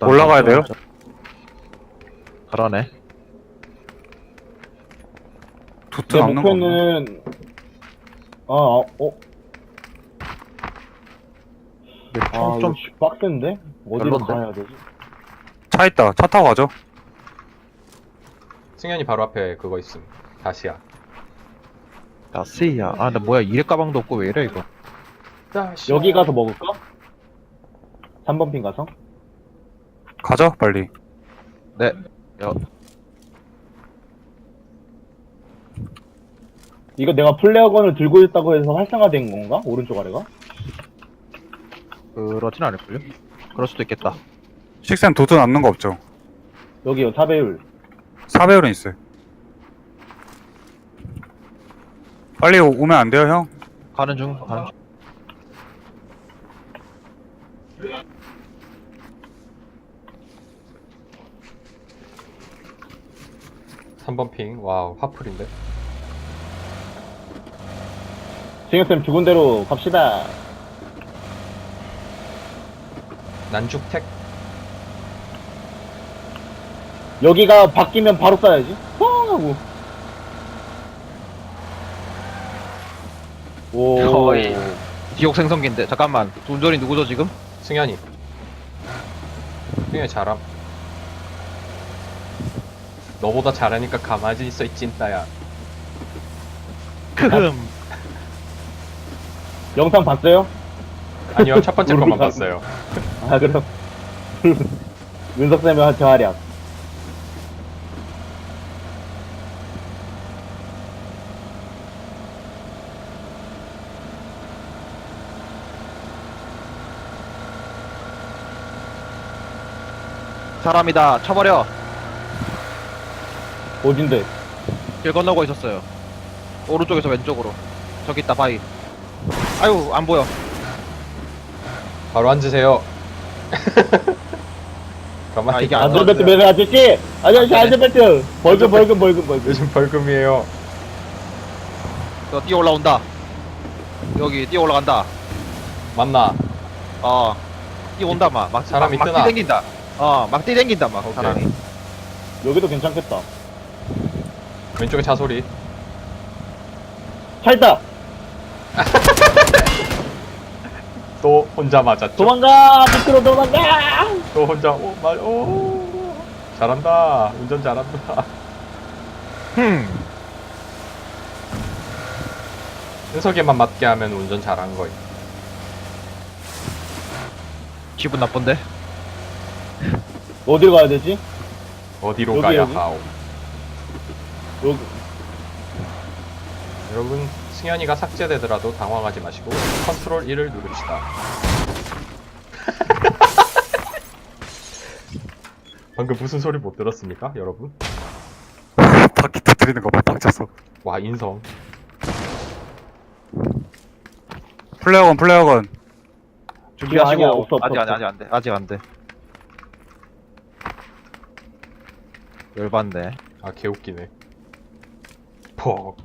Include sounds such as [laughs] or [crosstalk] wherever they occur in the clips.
올라가야 돼요? 그러네. 도트 내거 없네. 목표는 아, 아, 어, 근데 아, 총좀 좀 빡센데? 어디로 별론데? 가야 되지? 차 있다. 차 타고 가죠. 승현이 바로 앞에 그거 있음. 다시야. 나스야. 아, 근데 뭐야 이래 가방도 없고 왜 이래 이거? 다시야. 여기 가서 먹을까? 3번 핀 가서? 가죠, 빨리. 네. 여, 이거 내가 플레어건을 들고 있다고 해서 활성화된 건가? 오른쪽 아래가? 그러진 않을걸요? 그럴 수도 있겠다. 식센 도트 남는 거 없죠. 여기요, 4배율. 4배율은 있어요. 빨리 오- 오면 안 돼요, 형? 가는 중, 가는 중. 삼번 핑. 와우, 화풀인데. 승현쌤 죽은 대로 갑시다. 난죽택. 여기가 바뀌면 바로 쏴야지. 뻥! 하고. 오. 거의. 지옥 생성기인데 잠깐만. 운전이 누구죠 지금? 승현이. 승현이 잘함. 너보다 잘하니까 가만히 있어, 이 찐따야. 크흠. 영상 봤어요? 아니요, 첫 번째 것만 봤어요. 아, 그럼. 윤석쌤의 활약. 사람이다. 쳐버려. 어딘데? 길 건너고 있었어요. 오른쪽에서 왼쪽으로. 저기 있다 바위. 아유 안 보여. 바로 앉으세요. [laughs] 아, 가만히 이게 안 안전벨트 들어왔어요. 매는 아저씨! 아저씨 아, 안전벨트! 벌금 벌금 벌금 벌금 요즘 벌금이에요. 저 뛰어 올라온다. 여기 뛰어 올라간다. 맞나? 어. 뛰어 온다 막. 막 사람이 막, 뜨나? 막 뛰댕긴다. 어, 막 뛰댕긴다 막 오케이. 사람이. 여기도 괜찮겠다. 왼쪽에 차 소리. 차 있다! [laughs] 또 혼자 맞았죠. 도망가! 밑으로 도망가! 또 혼자 오, 말, 오. 잘한다. 운전 잘한다. 흠. 현석에만 맞게 하면 운전 잘한 거임. 기분 나쁜데? 어디로 가야 되지? 어디로 여기, 가야 여기? 하오. 여기. 여러분, 승현이가 삭제되더라도 당황하지 마시고 컨트롤 1을 누릅시다. [laughs] 방금 무슨 소리 못 들었습니까, 여러분? 바퀴 터뜨리는 거봐 빡쳐서. 와, 인성. 플레어건, 플레어건. 준비하시고. 아니야, 없어, 없어, 아직 없어. 아직 아직 안 돼. 아직 안 돼. 열받네. 아, 개웃기네. 퍽.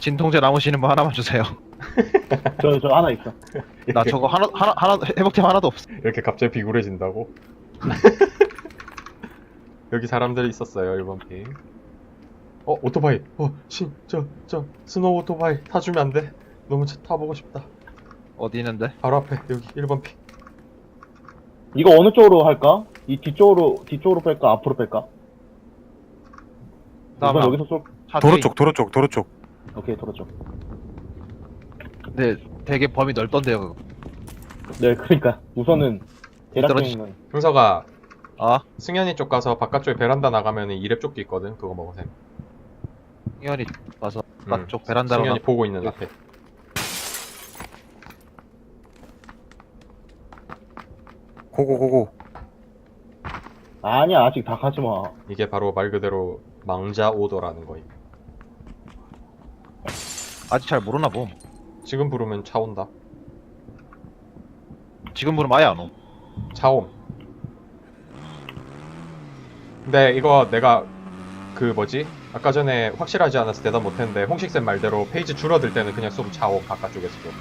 진통제 남으시는 분 하나만 주세요. [laughs] 저, 저 하나 있어. 나 저거 하나 하나 하나 회복템 하나도 없어. 이렇게 갑자기 비굴해진다고? [laughs] 여기 사람들이 있었어요, 1번 핑. 어, 오토바이. 어, 신, 저, 저, 스노우 오토바이 타주면 안 돼? 너무 차 타보고 싶다. 어디 있는데? 바로 앞에, 여기 1번 핑. 이거 어느 쪽으로 할까? 이 뒤쪽으로, 뒤쪽으로 뺄까? 앞으로 뺄까? 나 우선 여기서 쏠, 차 도로 쪽, 도로 쪽, 도로 쪽. 오케이, 도로 쪽. 근데 되게 범위 넓던데요. 그거. 네, 그러니까. 우선은, 떨어지- 대략적인 형서가 아, 승현이 쪽 가서 바깥쪽에 베란다 나가면 이랩 조끼 있거든. 그거 먹으세요. 승현이 와서 음, 바깥쪽 베란다로 승현이 나- 보고 있는 앞에. 고고, 고고. 아니야, 아직 다 가지 마. 이게 바로 말 그대로 망자 오더라는 거임. 아직 잘 모르나 봄. 지금 부르면 차 온다. 지금 부르면 아예 안 옴. 차 옴. 근데 이거 내가 그 뭐지? 아까 전에 확실하지 않아서 대답 못했는데 홍식쌤 말대로 페이지 줄어들 때는 그냥 쏨 차옴 바깥쪽에서 쏨.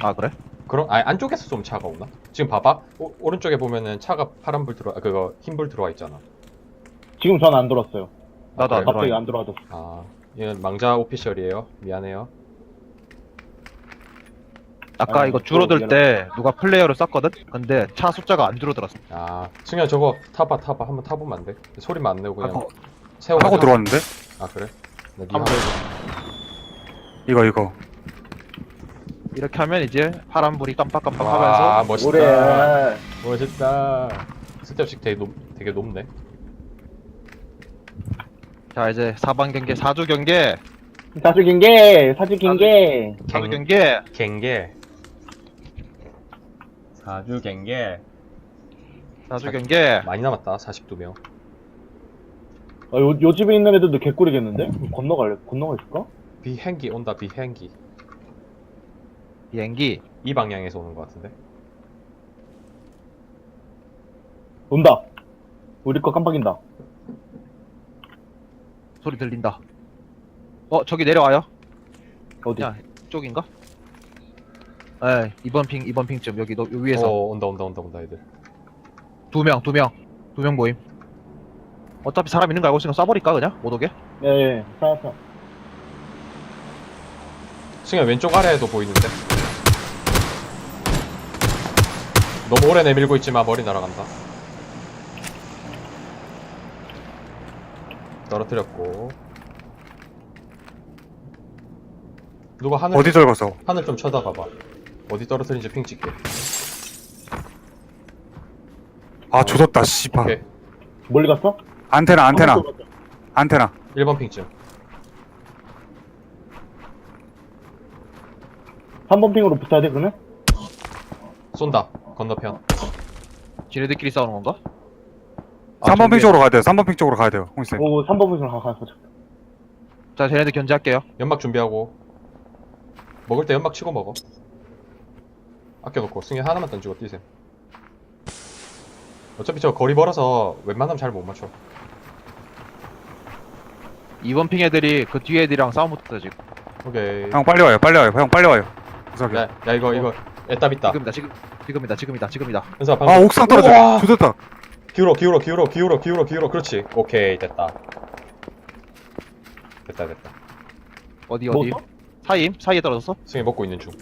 아 그래? 그럼 아니 안쪽에서 쏨 차가 오나? 지금 봐봐 오, 오른쪽에 보면은 차가 파란불 들어 아, 그거 흰불 들어와 있잖아. 지금 전 안 들었어요. 나도 안 들어와. 안 들어와도 아, 얘는 망자 오피셜이에요. 미안해요. 아까 아니, 이거 줄어들 때 누가 플레이어를 썼거든? 근데 차 숫자가 안 줄어들었어. 아, 승현 저거 타봐 타봐 한번 타보면 안 돼? 소리만 안 내고 그냥 하고- 세워. 하고 들어왔는데? 아 그래? 네, 네 한번 이거 이거 이렇게 하면 이제 파란불이 깜빡깜빡 하면서 아, 멋있다. 멋있다. 스텝씩 되게 높 되게 높네. 자 이제 4방 경계 4주 경계 사주 경계, 사주 경계. 4주 경계 갱게 사주 경계 4주 경계 많이 남았다 42명 아, 요, 요 집에 있는 애들도 개꿀이겠는데? 건너갈래? 건너갈까? 비행기 온다 비행기 비행기 이 방향에서 오는 것 같은데 온다. 우리 거 깜빡인다. 소리 들린다. 어, 저기 내려와요. 어디? 야, 쪽인가? 에, 이번 핑, 이번 핑쯤 여기 너, 여기 위에서 어, 온다 온다 온다 온다 애들. 두 명, 두 명, 두 명 모임. 어차피 사람 있는 거 알고 있으면 쏴버릴까 그냥 못 오게. 예, 예, 사왔어. 승현 왼쪽 아래에도 보이는데. 너무 오래 내밀고 있지만 머리 날아간다. 떨어뜨렸고 누가 하늘 어디 떨궜어? 하늘 좀 쳐다봐봐 어디 떨어뜨린지 핑 찍게 아 조졌다 오케이 씨발 멀리 갔어? 안테나 안테나 아, 안테나 1번 핑 찍. 한번 핑으로 붙어야 돼 그러면? 쏜다 건너편 지네들끼리 싸우는 건가? 아, 3번 핑 쪽으로 가야 돼요. 3번 핑 쪽으로 가야 돼요. 홍쌤. 오 3번 핑 쪽으로 가서 가자 자, 쟤네들 견제할게요. 연막 준비하고 먹을 때 연막 치고 먹어 아껴놓고 승현 하나만 던지고 뛰세요 어차피 저 거리 벌어서 웬만하면 잘 못 맞춰 2번 핑 애들이 그 뒤에 애들이랑 싸움부터 지금. 오케이 형 빨리 와요. 빨리 와요. 형 빨리 와요. 구석이. 야, 야 이거 이거 애답 있다 지금이다, 지금, 지금이다, 지금이다, 지금이다. 은사 방금 아 옥상 떨어져. 와. 조졌다. 기울어 기울어 기울어 기울어 기울어 기울어. 그렇지. 오케이 됐다. 됐다 됐다. 어디 뭐? 어디? 뭐? 사임? 사이에 떨어졌어? 승희 먹고 있는 중.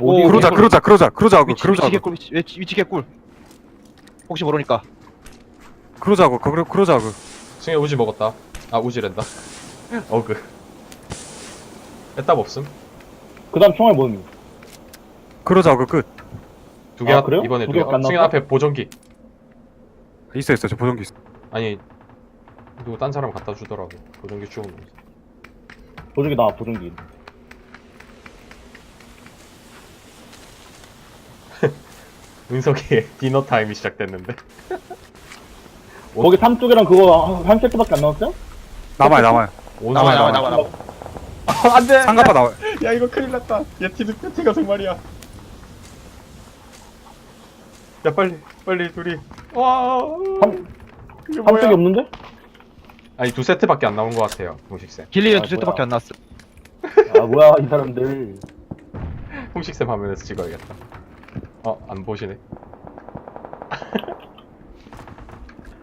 어디, 어디? 그러자 그러자 그러자 그러자고 위치, 위치 그러자고. 개꿀 위치, 위치, 위치 개꿀. 혹시 모르니까. 그러자고 그, 그러 그러자고. 승희 우지 먹었다. 아 우지랜다. 어그. 해답 없음? 그 다음 총알 뭐니? 그러자고 끝. 두 개, 아, 이번에 두 개가 어, 앞에 보정기. 있어 있어 저 보정기 있어 아니, 누구 딴 사람 갖다 주더라고. 보정기 주운 보정기 나 보정기 [laughs] 은석이의 디너 타임이 시작됐는데. [laughs] 거기 삼쪽이랑 그거 한 세트밖에 안 나왔어요? 남아요 남아요 나와 나와 나와 나와. 안돼. 상가파 나와요 [laughs] 야 이거 큰일 났다. 예티드 끝에가 정말이야. 야 빨리 빨리 둘이. 와한 뭐야? 팩이 없는데? 아니 두 세트밖에 안 나온 것 같아요 공식쌤. 길리는 아, 두 세트밖에 안 나왔어. 아 뭐야 이 사람들. [laughs] 공식쌤 화면에서 찍어야겠다. 어 안 보시네.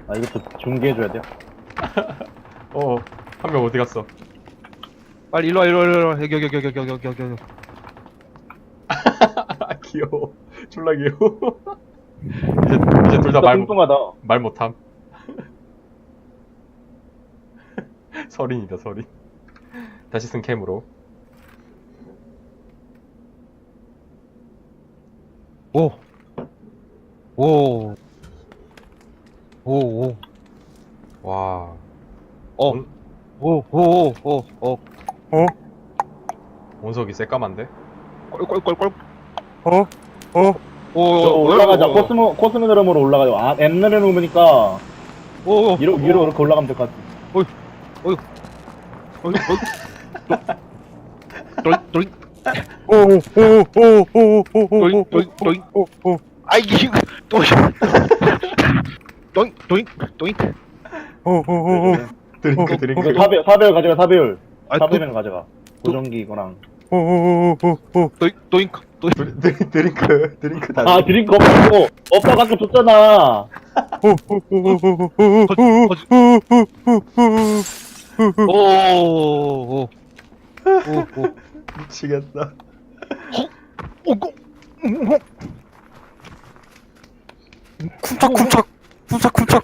아 이것도 중계해줘야 돼요? [laughs] 어한 명 어디 갔어? 빨리 일로 와 일로 와 일로 와. 여기 여기 여기 여기 여기 여기 여기. 여기. [laughs] 아, 귀여워. 졸라 귀여워. 이제, 이제 둘 다말말 못함. [laughs] 서린이다 서린. 다시 쓴 캠으로. 오. 오. 오, 오. 와. 어. 온, 오, 오, 오, 오, 오. 어? 원석이 새까만데? 꼴꼴꼴꼴. 어? 어? 오, 올라가자. 코스모, 코스모 드럼으로 올라가자. 아, 옛날에 놓으니까 오, 오, 위로, 위로 이렇게 올라가면 될 것 같아. 오, 오, 돌, 돌, 돌, 돌, 돌. 아이, 이거, 또, 도잉, 도잉, 도잉. 드링크, 드링크. 사배, 사배율 가져가, 사배율. 사배율 가져가. 고정기 이거랑. 도잉, 도잉. 또 드리, 드리, 드링크 드링크 다. 아 드링크 없고 오빠가 아까 줬잖아. 미치겠다 쿵착쿵착 쿵착쿵착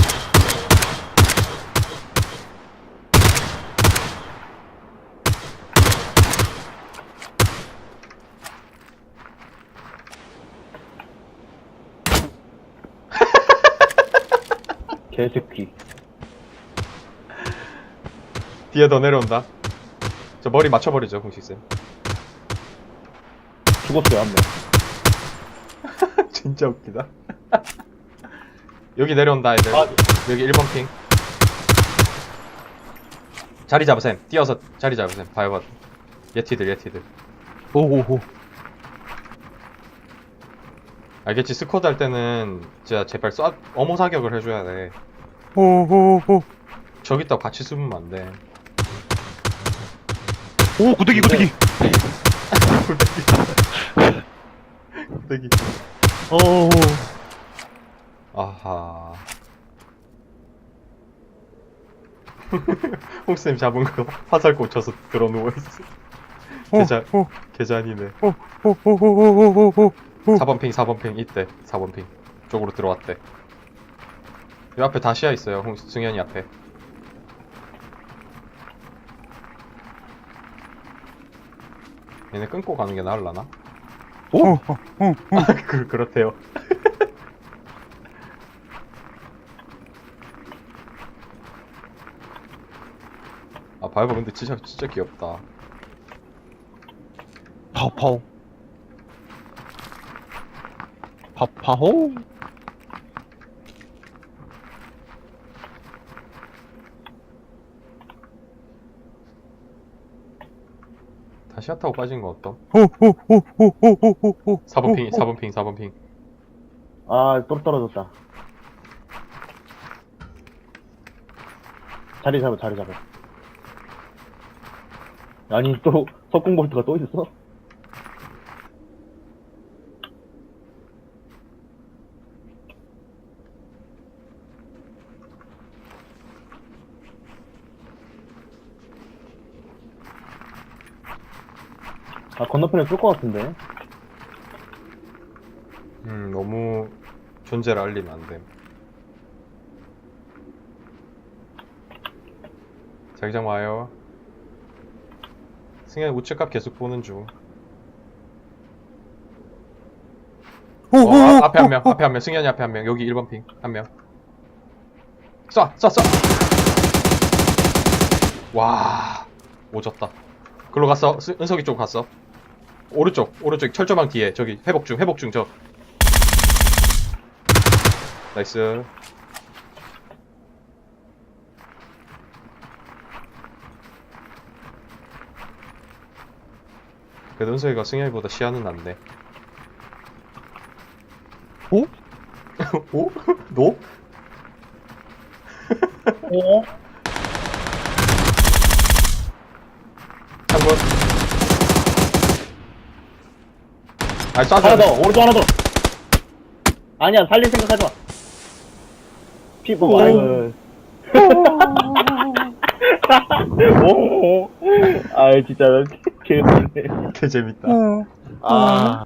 제트키. 뒤에 더 내려온다. 저 머리 맞춰버리죠, 공식쌤. 죽었어요, 한 명. [laughs] 진짜 웃기다. 여기 내려온다, 애들. 아. 여기 1번 킹 자리 잡으셈. 뛰어서 자리 잡으셈. 봐요, 봐. 예티들, 예티들. 오호호 아, 알겠지 스쿼드 할 때는 진짜 제발 쏴 어모 사격을 해줘야 돼 오오오 저기 있다 같이 쓰면 안 돼. 오 고데기 네. [laughs] 고데기 고데기. 어어 아하. [laughs] 홍쌤 잡은 거 화살 꽂혀서 들어 누워있어. 어, 계좌, 계좌니네. 오오오오오오오 4번핑, 4번핑, 이때. 4번핑. 쪽으로 들어왔대. 요 앞에 다시야 있어요. 홍- 승현이 앞에. 얘네 끊고 가는 게 나을라나? 오! 어, 어, 어, [laughs] 그, 그렇대요. [laughs] 아, 바이버 근데 진짜, 진짜 귀엽다. 파파오 파파홍. 다시 핫타고 빠진 거 어떤? 4번 핑, 4번 핑, 4번 핑. 아, 또 떨어졌다. 자리 잡아, 자리 잡아. 아니, 또, 석궁볼트가 또 있어? 아 건너편에 쏠 것 같은데 음, 너무 존재를 알리면 안 됨. 자기장 와요. 승현 우측값 계속 보는 중. 어, 아, 앞에 한 명, 앞에 한 명, 승현이 앞에 한 명, 여기 1번 핑, 한 명. 쏴, 쏴, 쏴! 와, 오졌다. 글로 갔어. 은석이 쪽 갔어. 오른쪽 오른쪽 철조망 뒤에 저기 회복 중 회복 중저 나이스 그 배동석이가 승현이보다 시야는 낫네 오? 오? 노? 오? 한번 아니 하나 싸줘야 더 오른쪽 하나 더. 아니야 살릴 생각하지 마. 피부 아이고 오아 진짜 개웃네 되게 재밌다. 어. 아.